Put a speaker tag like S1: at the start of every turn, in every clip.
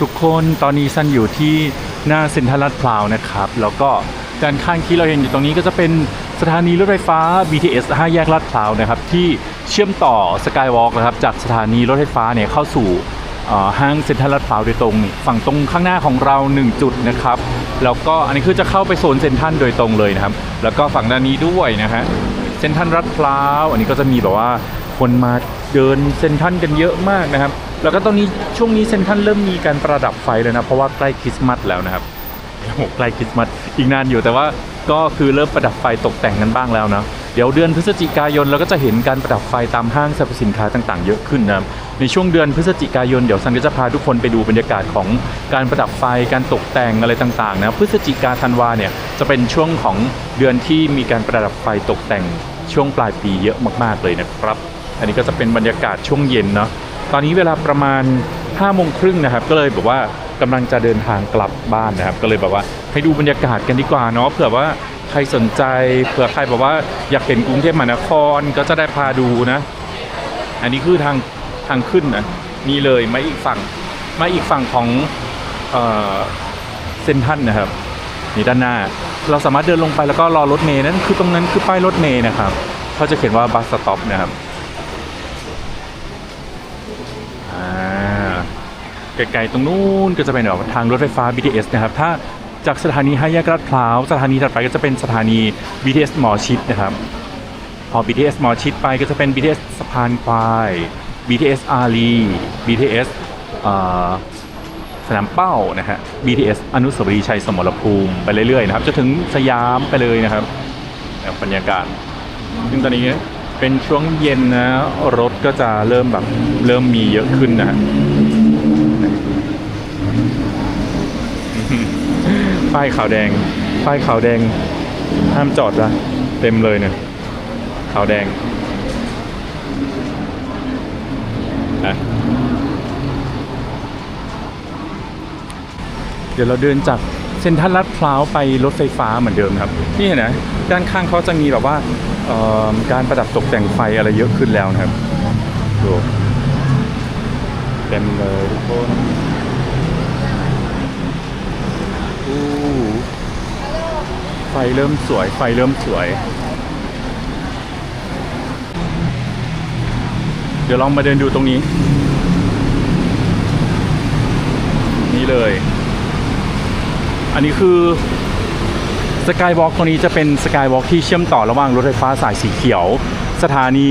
S1: ทุกคนตอนนี้ซันอยู่ที่หน้าเซ็นทรัลลาดพร้าวนะครับ แล้วก็ด้านข้างที่เราเห็นอยู่ตรงนี้ก็จะเป็นสถานีรถไฟฟ้า BTS 5 แยกลาดพร้าวนะครับ ที่เชื่อมต่อสกายวอล์กนะครับจากสถานีรถไฟฟ้าเนี่ยเข้าสู่ห้างเซ็นทรัลลาดพร้าวโดยตรงนี่ฝั่งตรงข้างหน้าของเรา 1 จุดนะครับ แล้วก็อันนี้คือจะเข้าไปโซนเซ็นทรัลโดยตรงเลยนะครับ แล้วก็ฝั่งด้านนี้ด้วยนะฮะเซ็นทรัลลาดพร้าว อันนี้ก็จะมีแบบว่าคนมาเดินเซ็นทรัลกันเยอะมากนะครับ แล้วก็ตอนนี้ช่วงนี้เซ็นทรัลเริ่มมีการประดับไฟเลยนะ เพราะว่าใกล้คริสต์มาสแล้วนะครับโอ้ใกล้คริสต์มาสอีกนานอยู่แต่ว่าก็คือเริ่มประดับไฟตกแต่งกันบ้างแล้วนะเดี๋ยวเดือนพฤศจิกายนเราก็จะเห็นการประดับไฟตามห้างสรรพสินค้าต่างๆ เยอะขึ้นนะครับในช่วงเดือนพฤศจิกายนเดี๋ยวซันก็จะพาทุกคนไปดูบรรยากาศของการประดับไฟการตกแต่งอะไรต่างๆนะพฤศจิกาธันวาเนี่ยจะเป็นช่วงของเดือนที่มีการประดับไฟตกแต่งช่วงปลายปีเยอะมากๆเลยนะครับ อันนี้ก็จะเป็นบรรยากาศช่วงเย็นเนาะ ตอนนี้เวลาประมาณ5โมงครึ่งนะครับ ก็เลยแบบว่ากำลังจะเดินทางกลับบ้านนะครับ ก็เลยแบบว่าให้ดูบรรยากาศกันดีกว่าเนาะเผื่อว่าใครสนใจเผื่อใครแบบว่าอยากเห็นกรุงเทพมหานครก็จะได้พาดูนะ อันนี้คือทางทางขึ้นนะนี่เลยมาอีกฝั่งมาอีกฝั่งของเซนทรันนะครับนี่ด้านหน้า เราสามารถเดินลงไปแล้วก็รอรถเมล์นั่นคือตรงนั้นคือป้ายรถเมล์นะครับเขาจะเขียนว่าบัสสต็อปนะครับ อ่า ไกลๆตรงนู้นก็จะเป็นแบบทางรถไฟฟ้า BTS นะครับ ถ้าจากสถานีห้าแยกลาดพร้าว สถานีถัดไปก็จะเป็นสถานี BTS หมอชิดนะครับ พอ BTS หมอชิดไปก็จะเป็น BTS สะพานควาย BTS อารี BTS สนามเป้านะฮะ BTS อนุสาวรีย์ชัยสมรภูมิไปเรื่อยๆนะครับจะถึงสยามไปเลยนะครับแบบบรรยากาศ ซึ่งตอนนี้เป็นช่วงเย็นนะ รถก็จะเริ่มแบบเริ่มมีเยอะขึ้นนะฮะ ป้ายขาวแดง ป้ายขาวแดง ห้ามจอดละเต็มเลยเนี่ย ขาวแดงนะเดี๋ยวเราเดินจากเซ็นทรัลลาดพร้าวไปรถไฟฟ้าเหมือนเดิมครับ นี่เห็นไหมด้านข้างเขาจะมีแบบว่าการประดับตกแต่งไฟอะไรเยอะขึ้นแล้วนะครับดูเต็มเลยทุกคนอู้ไฟเริ่มสวย ไฟเริ่มสวย เดี๋ยวลองมาเดินดูตรงนี้ นี่เลย อันนี้คือสกายวอล์กตรงนี้จะเป็นสกายวอล์กที่เชื่อมต่อระหว่างรถไฟฟ้าสายสีเขียว สถานี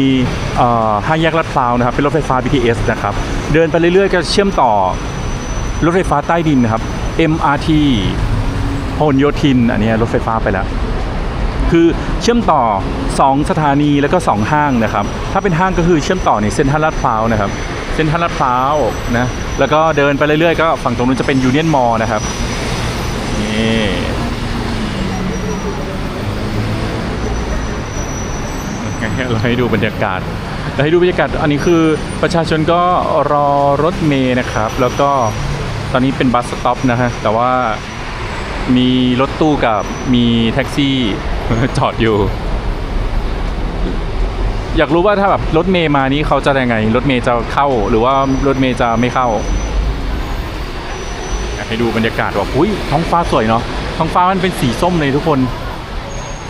S1: อ่อห้าแยกลาดพร้าวนะครับ เป็นรถไฟฟ้า BTS นะครับ เดินไปเรื่อยๆ ก็เชื่อมต่อรถไฟฟ้าใต้ดินนะครับ MRT พหลโยธิน อันนี้รถไฟฟ้าไปแล้ว คือเชื่อมต่อ 2 สถานีแล้วก็ 2 ห้างนะครับ ถ้าเป็นห้างก็คือเชื่อมต่อในเซ็นทรัลลาดพร้าวนะครับ เซ็นทรัลลาดพร้าวนะ แล้วก็เดินไปเรื่อยๆ ก็ฝั่งตรงนู้นจะเป็นยูเนียนมอลนะครับ นี่เราให้ดูบรรยากาศเราให้ดูบรรยากาศ อันนี้คือประชาชนก็รอรถเมย์นะครับ แล้วก็ตอนนี้เป็นบัสสต็อปนะฮะ แต่ว่า มีรถตู้กับมีแท็กซี่จอดอยู่ อยากรู้ว่าถ้าแบบรถเมย์มานี้เขาจะยังไง รถเมย์จะเข้าหรือว่ารถเมย์จะไม่เข้าอยากให้ดูบรรยากาศว่าอุ้ยท้องฟ้าสวยเนาะท้องฟ้ามันเป็นสีส้มเลยทุกคน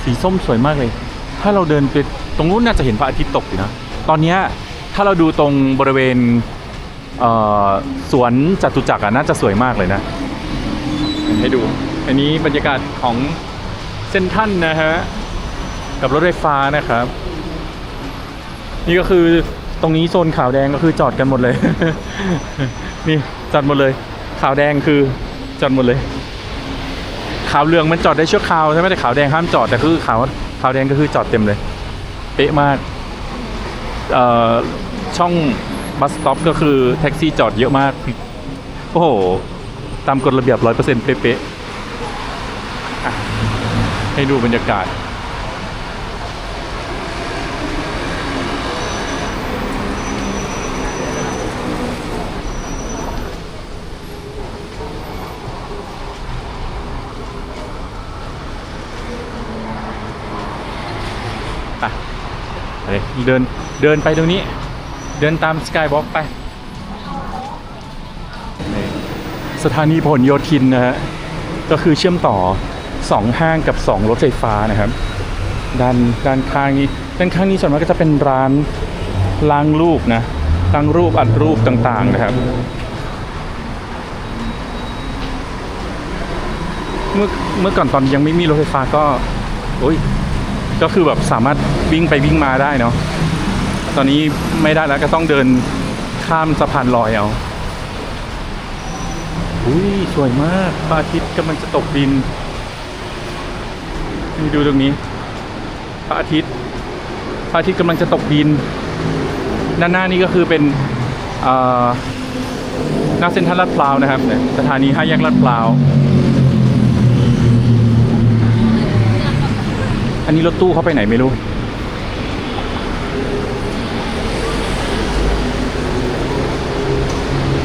S1: สีส้มสวยมากเลย ถ้าเราเดินไปตรงนู้นน่าจะเห็นพระอาทิตย์ตกอยู่นะตอนนี้ถ้าเราดูตรงบริเวณเสวนจตุจักรน่าจะสวยมากเลยนะ ให้ดู อันนี้บรรยากาศของเส้นท่านนะฮะ กับรถไฟฟ้านะครับ นี่ก็คือตรงนี้โซนขาวแดงก็คือจอดกันหมดเลย นี่จอดหมดเลย ขาวแดงคือจอดหมดเลย ขาวเหลืองมันจอดได้ชั่วคราวใช่ไหมแต่ขาวแดงห้ามจอดแต่คือขาวขาวแดงก็คือจอดเต็มเลย เป๊ะมากอ่อช่องบัสสต็อปก็คือแท็กซี่จอดเยอะมาก โอ้โห ตามกฎระเบียบร้อยเปอร์เซ็นต์เป๊ะๆอะ ให้ดูบรรยากาศ ไปเดินเดินไปตรงนี้ เดินตามสกายวอล์กไปสถานีพหลโยธินนะฮะ ก็คือเชื่อมต่อ สองห้างกับสองรถไฟฟ้านะครับ ด้านด้านข้างนี้ด้านข้างนี้ส่วนมากก็จะเป็นร้านล้างรูปนะล้างรูปอัดรูปต่างๆนะครับ เมื่อเมื่อก่อนตอนยังไม่มีรถไฟฟ้าก็โอ้ยก็คือแบบสามารถวิ่งไปวิ่งมาได้เนาะตอนนี้ไม่ได้แล้วก็ต้องเดินข้ามสะพานลอยเอาอุ้ยสวยมากพระอาทิตย์กำลังจะตกดิน นี่ดูตรงนี้พระอาทิตย์พระอาทิตย์กำลังจะตกดิน ด้านหน้านี่ก็คือเป็นหน้าเซ็นทรัลลาดพร้าวนะครับสถานีห้าแยกลาดพร้าวอันนี้รถตู้เขาไปไหนไม่รู้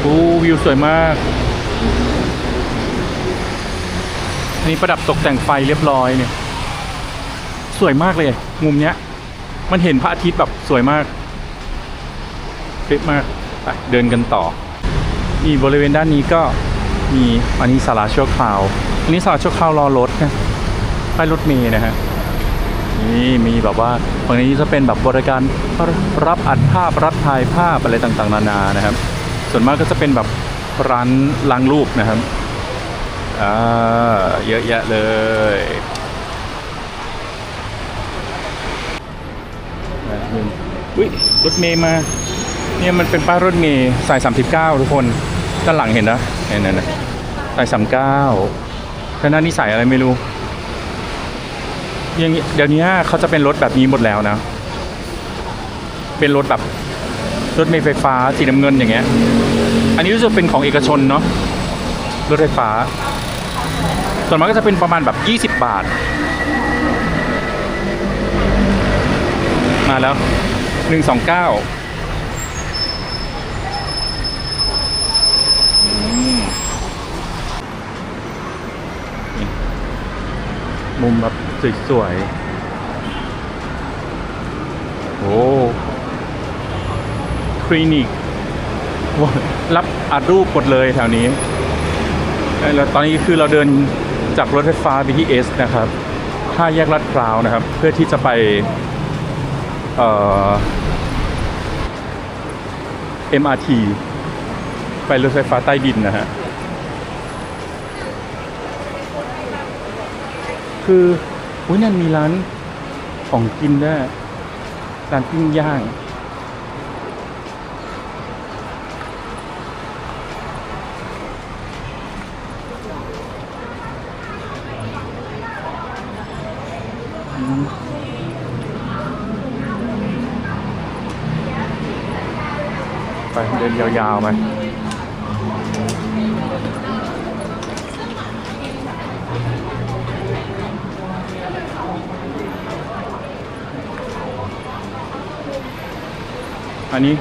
S1: โอ้วิวสวยมาก อันนี้ประดับตกแต่งไฟเรียบร้อยเนี่ย สวยมากเลย มุมเนี้ย มันเห็นพระอาทิตย์แบบสวยมากเป๊ะมากไปเดินกันต่อนี่บริเวณด้านนี้ก็มีอันนี้สาราชั่วคราว อันนี้สาราชั่วคราวรอรถนะป้ายรถเมย์นะฮะนี่มีแบบว่าฝั่งนี้จะเป็นแบบบริการรับอัดภาพรับถ่ายภาพอะไรต่างๆ นานานะครับ ส่วนมากก็จะเป็นแบบร้านล้างรูปนะครับอ่าเยอะแยะเลยอะ หนึ่งอุ้ยรถเมย์มาเนี่ยมันเป็นป้ายรถเมย์สาย 39 ทุกคนด้านหลังเห็นนะเห็นนะนะสาย 39ด้านหน้านี่สายอะไรไม่รู้อย่างเดี๋ยวนี้เขาจะเป็นรถแบบนี้หมดแล้วนะ เป็นรถแบบรถเมล์ไฟฟ้าสีน้ำเงินอย่างเงี้ย อันนี้รู้สึกเป็นของเอกชนเนาะรถไฟฟ้า ส่วนมากก็จะเป็นประมาณแบบ 20 บาท มาแล้ว129มุมแบบสวยๆ โอ้ คลินิก รับอัดรูปหมดเลยแถวนี้ แล้วตอนนี้คือเราเดินจากรถไฟฟ้า BTS นะครับห้าแยกลาดพร้าวนะครับ เพื่อที่จะไป เอ่อ MRT ไปรถไฟฟ้าใต้ดินนะฮะ คืออุ้ยนั่นมีร้านของกินด้วยร้านปิ้งย่าง อืมไป เดินยาวๆไปอันนี้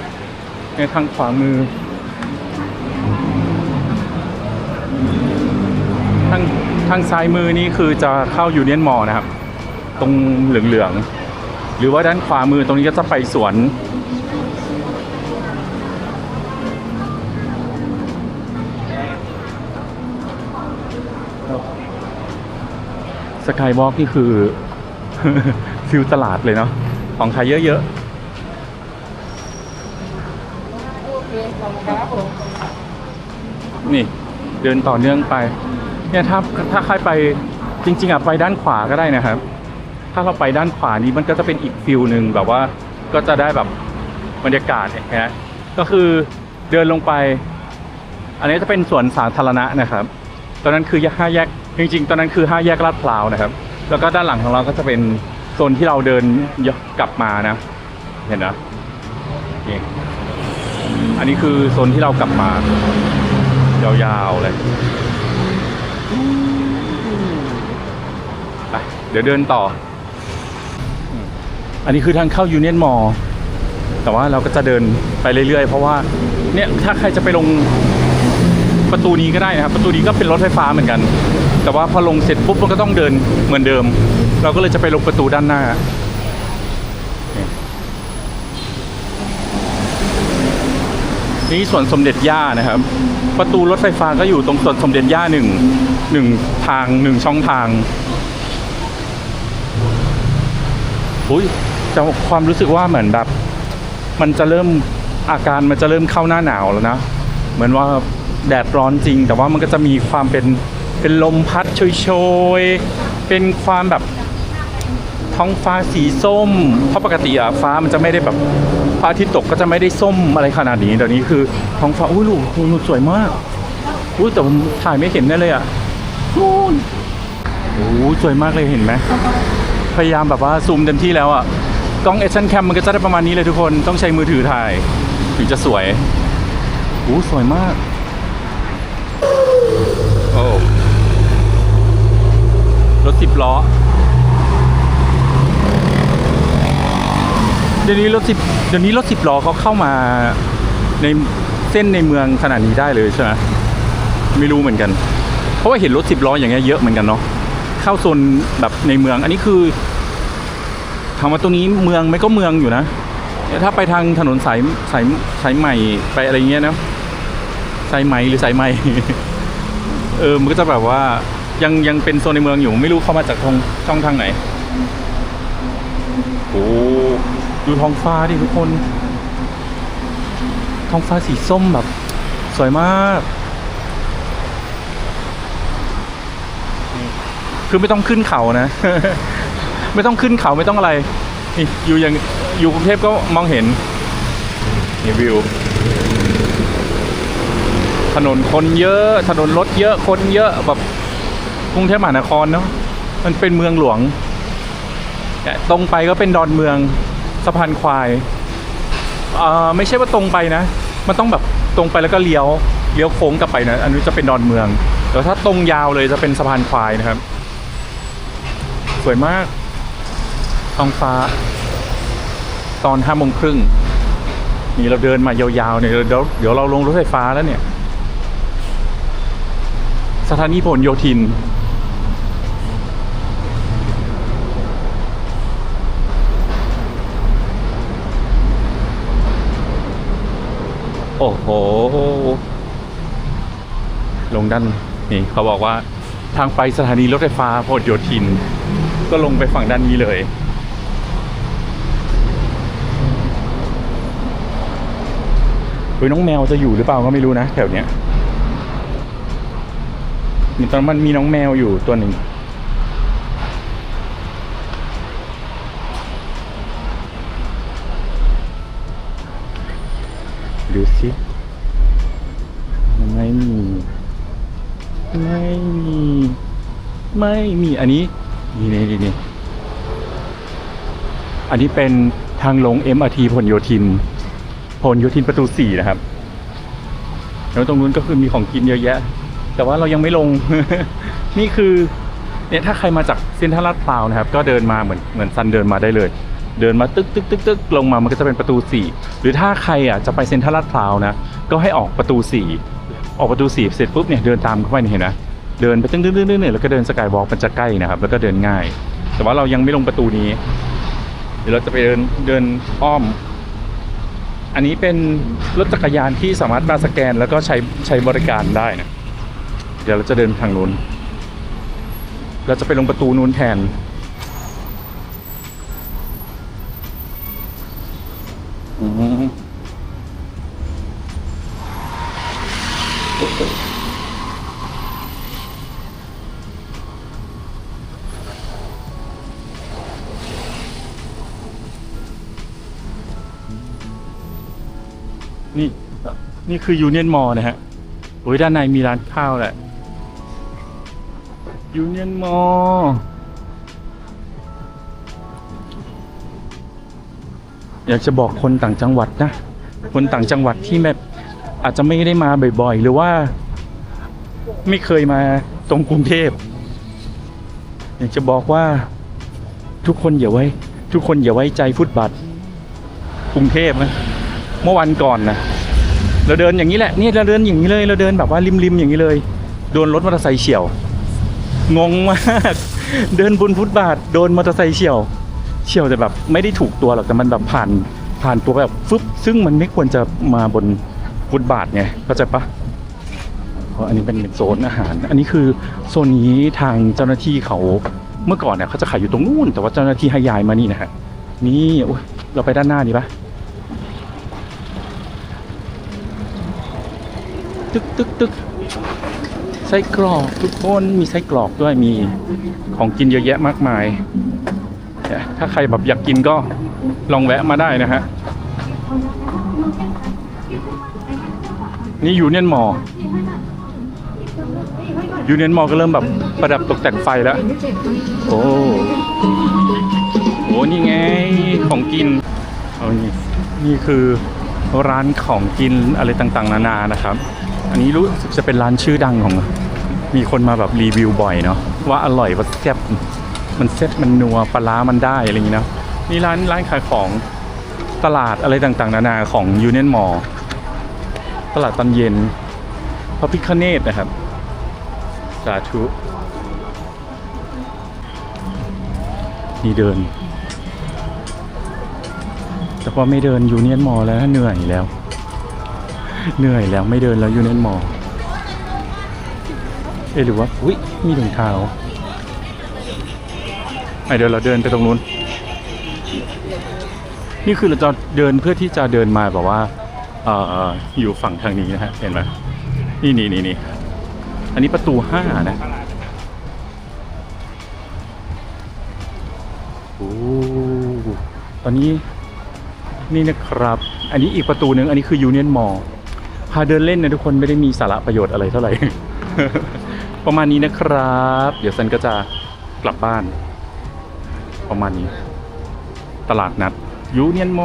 S1: ในทางขวามือ ทางทางซ้ายมือนี่คือจะเข้ายูเนียนมอนะครับ ตรงเหลืองๆหรือว่าด้านขวามือตรงนี้ก็จะไปสวน กายวอล์กนี่คือฟิลตลาดเลยเนาะของขายเยอะๆ นี่เดินต่อเนื่องไป เนี่ยถ้าถ้าใครไปจริง ๆอะไปด้านขวาก็ได้นะครับ ถ้าเราไปด้านขวานี้มันก็จะเป็นอีกฟิลหนึ่งแบบว่าก็จะได้แบบบรรยากาศเนี่ยนะก็คือเดินลงไป อันนี้จะเป็นสวนสาธารณะนะครับ ตอนนั้นคือห้าแยก จริงๆ ตอนนั้นคือห้าแยกลาดพร้าวนะครับ แล้วก็ด้านหลังของเราก็จะเป็นโซนที่เราเดินกลับมานะ เห็นนะอันนี้คือโซนที่เรากลับมายาวๆเลยไปเดี๋ยวเดินต่อ อันนี้คือทางเข้ายูเนียนมอลแต่ว่าเราก็จะเดินไปเรื่อยๆ เพราะว่าเนี่ยถ้าใครจะไปลงประตูนี้ก็ได้นะครับ ประตูนี้ก็เป็นรถไฟฟ้าเหมือนกัน แต่ว่าพอลงเสร็จปุ๊บมันก็ต้องเดินเหมือนเดิม เราก็เลยจะไปลงประตูด้านหน้านี่นี่สวนสมเด็จย่านะครับ ประตูรถไฟฟ้าก็อยู่ตรงสวนสมเด็จย่าหนึ่งหนึ่งทางหนึ่งช่องทางอุ้ยแต่ความรู้สึกว่าเหมือนแบบ มันจะเริ่มอาการมันจะเริ่มเข้าหน้าหนาวแล้วนะ เหมือนว่าแดดร้อนจริง แต่ว่ามันก็จะมีความเป็น เป็นลมพัดโชยๆ เป็นความแบบท้องฟ้าสีส้ม เพราะปกติอะฟ้ามันจะไม่ได้แบบพระอาทิตย์ตกก็จะไม่ได้ส้มอะไรขนาดนี้เดี๋ยวนี้คือท้องฟ้าอุ้ยลูกลูกสวยมากอุ้ยแต่ผมถ่ายไม่เห็นแน่เลยอะนู่นโอ้สวยมากเลยเห็นไหมพยายามแบบว่าซูมเต็มที่แล้วอะกล้อง Action Cam มันก็จะได้ประมาณนี้เลยทุกคนต้องใช้มือถือถ่าย ถึงจะสวยโอ้สวยมาก โอ้ รถสิบล้อ เดี๋ยวนี้รถสิบเดี๋ยวนี้รถสิบล้อเขาเข้ามาในเส้นในเมืองขนาดนี้ได้เลยใช่ไหมไม่รู้เหมือนกัน เพราะว่าเห็นรถสิบล้ออย่างเงี้ยเยอะเหมือนกันเนาะเข้าโซนแบบในเมือง อันนี้คือถามว่าตรงนี้เมืองไม่ก็เมืองอยู่นะถ้าไปทางถนนสายสายสายใหม่ไปอะไรเงี้ยนะสายไหม่หรือสายไหม่ เออมันก็จะแบบว่า ยังยังเป็นโซนในเมืองอยู่ไม่รู้เข้ามาจากทางช่องทางไหนโอ้ดูท้องฟ้าดิทุกคน ท้องฟ้าสีส้มแบบ สวยมาก คือไม่ต้องขึ้นเขานะ ไม่ต้องขึ้นเขาไม่ต้องอะไรนี่อยู่อย่างอยู่กรุงเทพก็มองเห็นนี่วิวถนนคนเยอะ ถนนรถเยอะคนเยอะแบบ กรุงเทพมหานครเนาะมันเป็นเมืองหลวง ตรงไปก็เป็นดอนเมืองสะพานควายเอ่อไม่ใช่ว่าตรงไปนะ มันต้องแบบตรงไปแล้วก็เลี้ยวเลี้ยวโค้งกลับไปนะอันนี้จะเป็นดอนเมืองแต่ถ้าตรงยาวเลยจะเป็นสะพานควายนะครับ สวยมากท้องฟ้า ตอนห้าโมงครึ่งนี่เราเดินมายาวๆเนี่ยเดี๋ยวเดี๋ยวเราลงรถไฟฟ้าแล้วเนี่ย สถานีผลโยธิน โอ้โห ลงด้านนี่เขาบอกว่าทางไปสถานีรถไฟฟ้าพหลโยธิน ก็ลงไปฝั่งด้านนี้เลย เฮ้ยน้องแมวจะอยู่หรือเปล่าก็ไม่รู้นะแถวเนี้ยมีตอนมันมีน้องแมวอยู่ตัวหนึ่ง ดูสิไม่มีไม่มีไม่มีอันนี้นี่นี่นี่อันนี้เป็นทางลง MRT พลโยธินพลโยธินประตูสี่นะครับแล้วตรงนู้นก็คือมีของกินเยอะแยะ แต่ว่าเรายังไม่ลง นี่คือเนี่ยถ้าใครมาจากเซ็นทรัลลาดพร้าวนะครับ ก็เดินมาเหมือนเหมือนซันเดินมาได้เลย เดินมาตึกตึกตึกตึกลงมามันก็จะเป็นประตูสี่หรือถ้าใครอะจะไปเซ็นทรัลลาดพร้าวนะก็ให้ออกประตูสี่ออกประตูสี่เสร็จปุ๊บเนี่ยเดินตามเข้าไปเนี่เห็นไหมเดินไปตึ้งตึ้งตึ้งตึ้งเนี่ยแล้วก็เดินสกายวอล์กมันจะใกล้นะครับ แล้วก็เดินง่าย แต่ว่าเรายังไม่ลงประตูนี้ เดี๋ยวเราจะไปเดินเดินอ้อม อันนี้เป็นรถจักรยานที่สามารถมาสแกน แล้วก็ใช้ใช้บริการได้นะเดี๋ยวเราจะเดินทางนู้นเราจะไปลงประตูนู้นแทน อืม นี่ นี่คือยูเนียนมอลนะฮะโอ้ยด้านในมีร้านข้าวแหละยูเนียนมอล อยากจะบอกคนต่างจังหวัดนะ คนต่างจังหวัดที่แบบอาจจะไม่ได้มาบ่อยๆ หรือว่า ไม่เคยมาตรงกรุงเทพอยากจะบอกว่าทุกคนอย่าไว้ ทุกคนอย่าไว้ใจฟุตบาทกรุงเทพนะเมื่อวันก่อนนะเราเดินอย่างนี้แหละนี่เราเดินอย่างนี้เลยเราเดินแบบว่าริมๆอย่างนี้เลย โดนรถมอเตอร์ไซค์เฉียว งงมาก เดินบนฟุตบาท โดนมอเตอร์ไซค์เฉียว เฉียวแต่แบบไม่ได้ถูกตัวหรอกแต่มันแบบผ่านผ่านตัวแบบฟึบซึ่งมันไม่ควรจะมาบนฟุตบาทไงเข้าใจปะเพราะอันนี้เป็นโซนอาหาร อันนี้คือโซนนี้ทางเจ้าหน้าที่เขาเมื่อก่อนเนี่ยเขาจะขายอยู่ตรงนู้น แต่ว่าเจ้าหน้าที่ให้ย้ายมานี่นะฮะนี่โอ้ยเราไปด้านหน้าดีปะตึกตึกตึกไส้กรอกทุกคนมีไส้กรอกด้วยมีของกินเยอะแยะมากมายเนี่ย ถ้าใครแบบอยากกินก็ลองแวะมาได้นะฮะ นี่ยูเนียนมอยูเนียนมอก็เริ่มแบบประดับตกแต่งไฟแล้ว โอ้โหนี่ไงของกินเอานี่นี่คือร้านของกินอะไรต่างๆ นานานะครับ อันนี้รู้สึกจะเป็นร้านชื่อดังของ มีคนมาแบบรีวิวบ่อยเนาะว่าอร่อยว่าแซ่บ มันเซ็ตมันนัวปลาร้ามันได้อะไรอย่างนี้เนาะนี่ร้านร้านขายของตลาดอะไรต่างๆ นานาของยูเนียนมอลตลาดตอนเย็นพระพิคเนตนะครับ สาธุ นี่เดิน แต่พอไม่เดินยูเนียนมอลแล้วเหนื่อยแล้ว เหนื่อยแล้วไม่เดินแล้วยูเนียนมอลเอหรือว่า อุ้ยมีถุงเท้า เดี๋ยวเราเดินไปตรงนู้น นี่คือเราจะเดินเพื่อที่จะเดินมาแบบว่าเอ่ออยู่ฝั่งทางนี้นะฮะเห็นไหมนี่นี่นี่นี่อันนี้ประตูห้านะโอ้ตอนนี้นี่นะครับ อันนี้อีกประตูหนึ่งอันนี้คือยูเนียนมอลพาเดินเล่นนะทุกคนไม่ได้มีสาระประโยชน์อะไรเท่าไหร่ ประมาณนี้นะครับ เดี๋ยวซันก็จะกลับบ้าน ประมาณนี้ ตลาดนัดยูเนียนโม